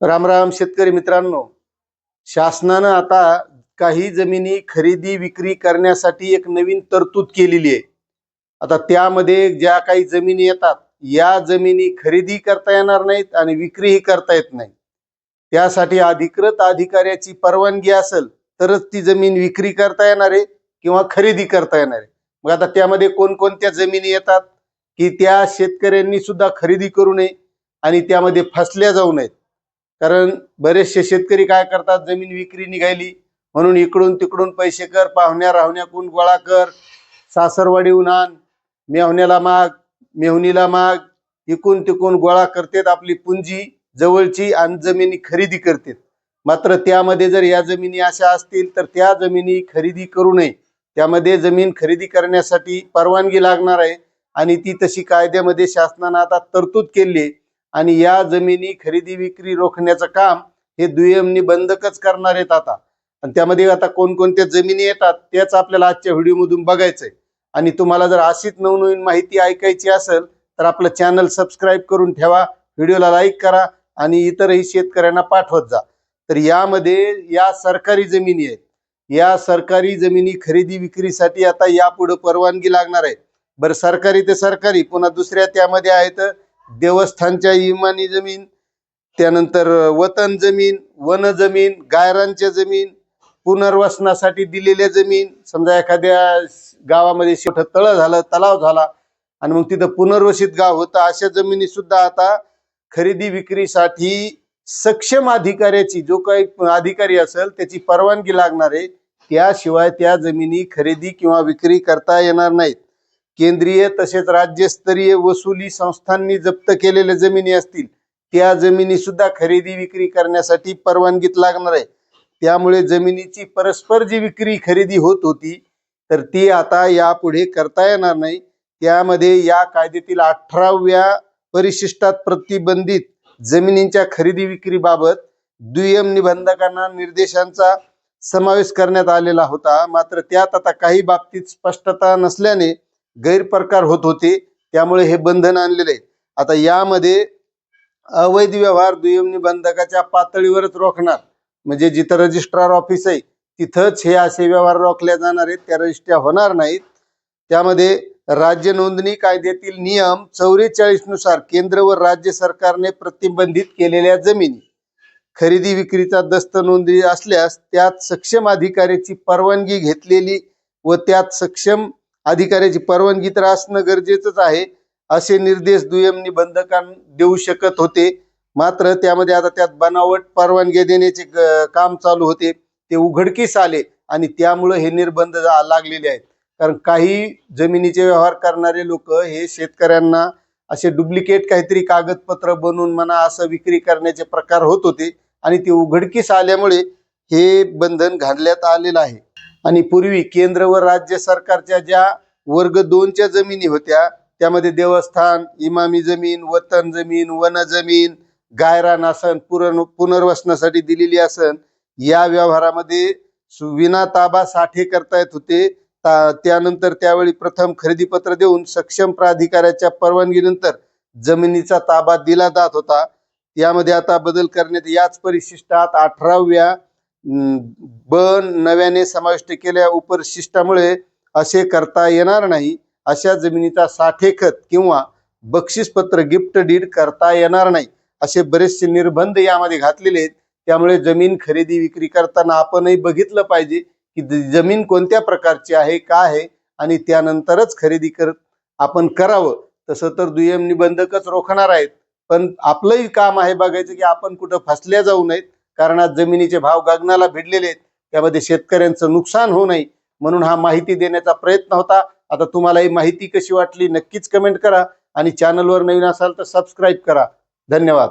रामराम शेतकरी मित्रांनो. शासनानं आता काही जमिनी खरेदी विक्री करण्यासाठी एक नवीन तरतूद केलेली आहे. आता त्यामध्ये ज्या काही जमिनी येतात या जमिनी खरेदी करता येणार नाहीत आणि विक्रीही करता येत नाही. त्यासाठी अधिकृत अधिकाऱ्याची परवानगी असेल तरच ती जमीन विक्री करता येणार आहे किंवा खरेदी करता येणार आहे. मग आता त्यामध्ये कोणकोणत्या जमिनी येतात की त्या शेतकऱ्यांनी सुद्धा खरेदी करू नये आणि त्यामध्ये फसल्या जाऊ नयेत. कारण बरेचसे शेतकरी काय करतात? जमीन विक्री निघाली. म्हणून इकडून तिकडून पैसे कर पाहुण्या राहुण्याकून गोळा कर? सासरवाडीहून आण. मेहुण्याला माग मेहुणीला माग. इकून तिकून गोळा करतेत आपली पुंजी जवळची आणि जमिनी खरेदी करतात. मात्र त्यामध्ये जर या जमिनी अशा असतील तर त्या जमिनी खरेदी करू नये. त्यामध्ये जमीन खरेदी करण्यासाठी परवानगी लागणार आहे आणि ती तशी कायद्यामध्ये शासनानं आता तरतूद केली आहे. आणि या जमिनी खरेदी विक्री रोखण्याचं काम हे दुय्यम निबंधकच करणार आहेत आता. आणि त्यामध्ये आता कोणकोणत्या जमिनी येतात त्याच आपल्याला आजच्या व्हिडिओमधून बघायचंय. आणि तुम्हाला जर अशीच नवनवीन माहिती ऐकायची असेल तर आपलं चॅनल सबस्क्राईब करून ठेवा व्हिडिओला लाईक करा आणि इतरही शेतकऱ्यांना पाठवत जा. तर यामध्ये या सरकारी जमिनी आहेत. या सरकारी जमिनी खरेदी विक्रीसाठी आता यापुढे परवानगी लागणार आहे. बरं सरकारी ते सरकारी पुन्हा दुसऱ्या त्यामध्ये आहेत देवस्थानच्या इमानी जमीन त्यानंतर वतन जमीन वन जमीन गायरांच्या जमीन पुनर्वसनासाठी दिलेल्या जमीन. समजा एखाद्या गावामध्ये शेवट तळ झालं तलाव झाला आणि मग तिथं पुनर्वसित गाव होतं अशा जमिनी सुद्धा आता खरेदी विक्रीसाठी सक्षम अधिकाऱ्याची जो काही अधिकारी असेल त्याची परवानगी लागणार आहे. त्याशिवाय त्या जमिनी खरेदी किंवा विक्री करता येणार नाहीत. केंद्रीय तसेच राज्यस्तरीय वसुली संस्थांनी जप्त केलेल्या जमिनी असतील त्या जमिनी सुद्धा खरेदी विक्री करण्यासाठी परवानगीत लागणार आहे. त्यामुळे जमिनीची परस्पर जी विक्री खरेदी होत होती तर ती आता यापुढे करता येणार नाही. त्यामध्ये या कायद्यातील अठराव्या परिशिष्टात प्रतिबंधित जमिनींच्या खरेदी विक्रीबाबत दुय्यम निबंधकांना निर्देशांचा समावेश करण्यात आलेला होता. मात्र त्यात आता काही बाबतीत स्पष्टता नसल्याने गैरप्रकार होत होते त्यामुळे हे बंधन आणलेले आहे आता यामध्ये अवैध व्यवहार दुय्यम निबंधकाच्या पातळीवरच रोखणार म्हणजे जिथं रजिस्ट्रार ऑफिस आहे तिथंच हे असे व्यवहार रोखले जाणार आहेत त्या रजिस्ट्र्या होणार नाहीत. त्यामध्ये राज्य नोंदणी कायद्यातील नियम चौवेचाळीसनुसार केंद्र व राज्य सरकारने प्रतिबंधित केलेल्या जमिनी. खरेदी विक्रीचा दस्त नोंदणी असल्यास त्यात सक्षम अधिकाऱ्याची परवानगी घेतलेली व त्यात सक्षम अधिकाऱ्याची परवानगी तर असणं गरजेचंच आहे असे निर्देश दुय्यम निबंधकां देऊ शकत होते. मात्र त्यामध्ये आता त्यात बनावट परवानगी देण्याचे काम चालू होते. ते उघडकीस आले आणि त्यामुळे हे निर्बंध जा- लागलेले आहेत. कारण काही जमिनीचे व्यवहार करणारे लोक हे शेतकऱ्यांना असे डुप्लिकेट काहीतरी कागदपत्र बनवून म्हणा असं विक्री करण्याचे प्रकार होत होते आणि ते उघडकीस आल्यामुळे हे बंधन घालण्यात आलेलं आहे. आणि पूर्वी केंद्र व राज्य सरकारच्या ज्या वर्ग दोनच्या जमिनी होत्या त्यामध्ये देवस्थान इमामी जमीन वतन जमीन वन जमीन गायरान आसन पुनर् पुनर्वसनासाठी दिलेली आसन या व्यवहारामध्ये विना ताबा साठे करता येत होते. त्यानंतर त्यावेळी प्रथम खरेदी पत्र देऊन सक्षम प्राधिकाऱ्याच्या परवानगीनंतर जमिनीचा ताबा दिला जात होता. यामध्ये आता बदल करण्यात याच परिशिष्टात अठराव्या ब नव्याने समाविष्ट केल्या उपशिष्टामुळे असे करता येणार नाही. अशा जमिनीचा साठेखत किंवा बक्षीसपत्र गिफ्ट डीड करता येणार नाही. असे बरेचसे निर्बंध यामध्ये घातलेले आहेत. त्यामुळे जमीन खरेदी विक्री करताना आपणही बघितलं पाहिजे की जमीन कोणत्या प्रकारची आहे का आहे आणि त्यानंतरच खरेदी करत आपण करावं. तसं तर दुय्यम निबंधकच रोखणार आहेत. पण आपलंही काम आहे बघायचं की आपण कुठं फसल्या जाऊ नयेत. कारण आज जमिनीचे भाव गगनाला भिडलेले आहेत. त्यामध्ये शेतकऱ्यांचं नुकसान होऊ नये म्हणून हा माहिती देण्याचा प्रयत्न होता. आता तुम्हाला ही माहिती कशी वाटली नक्कीच कमेंट करा आणि चॅनलवर नवीन असाल तर सबस्क्राईब करा. धन्यवाद.